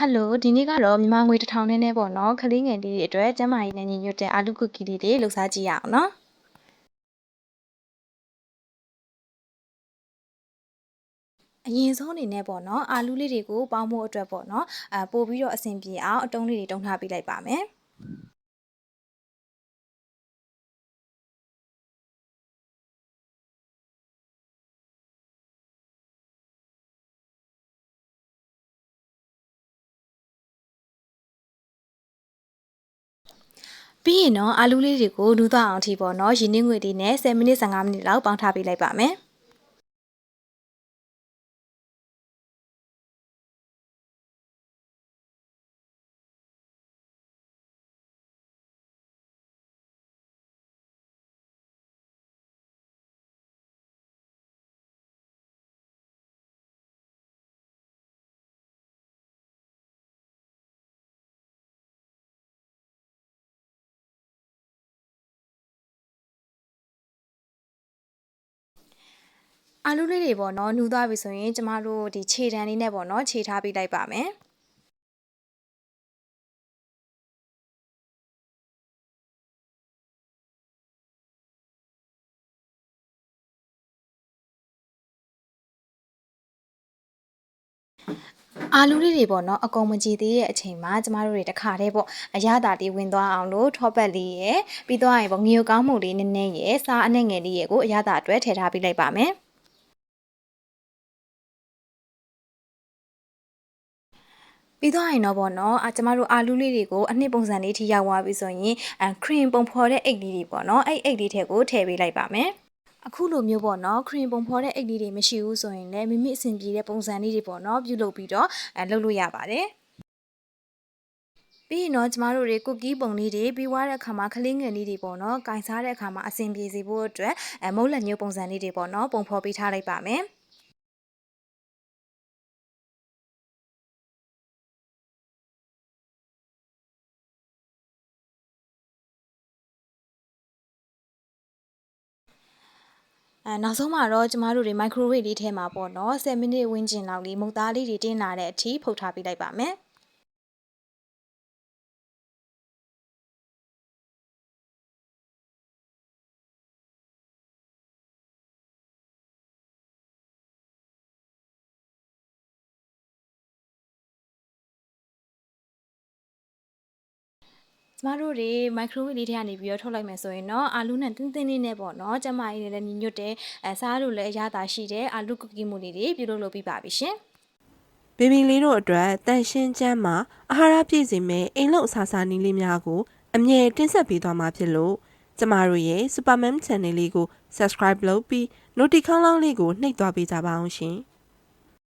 ဟယ်လိုဒီနေ့ကတော့မြန်မာငွေတစ်ထောင်နဲ့နဲ့ပေါ့နော်ကလေးငယ်လေးတွေအတွက်ကျန်းမာရေးနဲ့ညီညွတ်တဲ့အာလူကွတ်ကီလေးတွေလှူစားကြည့်ရအောင်နော်အရင်ဆုံးအနေနဲ့ပေါ့နော်အာလူလေးတွေကိုပေါင်းဖို့အတွက်ပေါ့နော်အဲပို့ပြီးတော့အဆင်ပြေအောင်အတုံးလေးတွေတုံးထားပေးလိုက်ပါမယ် ပြီးရင်တော့အာလူလေးတွေကိုလူသွားအောင်အထိပေါ့နော်ရင်းနှင်းငွေလေးနဲ့10မိနစ်15မိနစ်လောက်ပေါင်းထားပေးလိုက်ပါမယ် အာလူလေးတွေပေါ့နော်နှူးသွားပြီဆိုရင်ကျမတို့ဒီခြေတံလေးနဲ့ပေါ့နော်ခြေထားပေးလိုက်ပါမယ်အာလူလေးတွေပေါ့နော်အကုန်မကြည့်သေးတဲ့အချိန်မှာကျမတို့တွေတခါတည်းပေါ့အရသာလေးဝင်သွားအောင်လို့ထောပတ်လေးရယ်ပြီးတော့ရင်ပေါ့ငီယိုကောင်းမှုလေးနည်းနည်းရယ်စားအနှဲ့ငယ်လေးရယ်ကိုအရသာအတွက်ထည့်ထားပေးလိုက်ပါမယ် ပြီးတော့ရင်တော့ဗောနော်အကျမတို့အာလူလေးတွေကိုအနှစ်ပုံစံလေးထိရောက်သွားပြီဆိုရင်အခရင်ပုံဖော်တဲ့အိတ်လေးတွေပေါ့နော်အဲ့အိတ်လေးထဲကိုထည့်ပေးလိုက်ပါမယ်အခုလိုမျိုးပေါ့နော်ခရင်ပုံဖော်တဲ့အိတ်လေးတွေမရှိဘူးဆိုရင်လည်းမိမိအဆင်ပြေတဲ့ပုံစံလေးတွေပေါ့နော်ပြုလုပ်ပြီးတော့အဲလုပ်လို့ရပါတယ်ပြီးရင်တော့ကျမတို့တွေကုကီးပုံလေးတွေပြီးွားတဲ့အခါမှာကလေးငယ်လေးတွေပေါ့နော်။ကင်စားတဲ့အခါမှာအဆင်ပြေစေဖို့အတွက်အဲမုတ်လက်ညှိုးပုံစံလေးတွေပေါ့နော်ပုံဖော်ပေးထားလိုက်ပါမယ်။ အဲနောက်ဆုံးမှာတော့ကျမတို့တွေ microwave လေးထဲမှာပေါ့နော်10မိနစ်ဝန်းကျင်လောက်လေးမုတ်သားလေးတွေတင်းလာတဲ့အထိဖုတ်ထားပေးလိုက်ပါမယ်။ ကျမတို့တွေ microwave လေးထဲကနေပြီးတော့ထုတ်လိုက်မယ်ဆိုရင်တော့အာလူနဲ့တင်းတင်းလေးနဲ့ပေါ့နော်ကျမကြီးလည်းညီညွတ်တဲ့အဲစားလို့လည်းအရသာရှိတဲ့အာလူကုကီမှုလေးတွေပြုလုပ်လုပ်ပြီးပါပြီရှင်။ဘေဘီလေးတို့အတွက်တန်ရှင်းချမ်းမှာအာဟာရပြည့်စုံမဲ့အိမ်လုံအစာစာနည်းလေးများကိုအမြဲတင်ဆက်ပေးသွားမှာဖြစ်လို့ကျမတို့ရဲ့ Supermam Channel လေးကို Subscribe လုပ်ပြီး Notification လေးကိုနှိပ်သွားပေးကြပါအောင်ရှင်။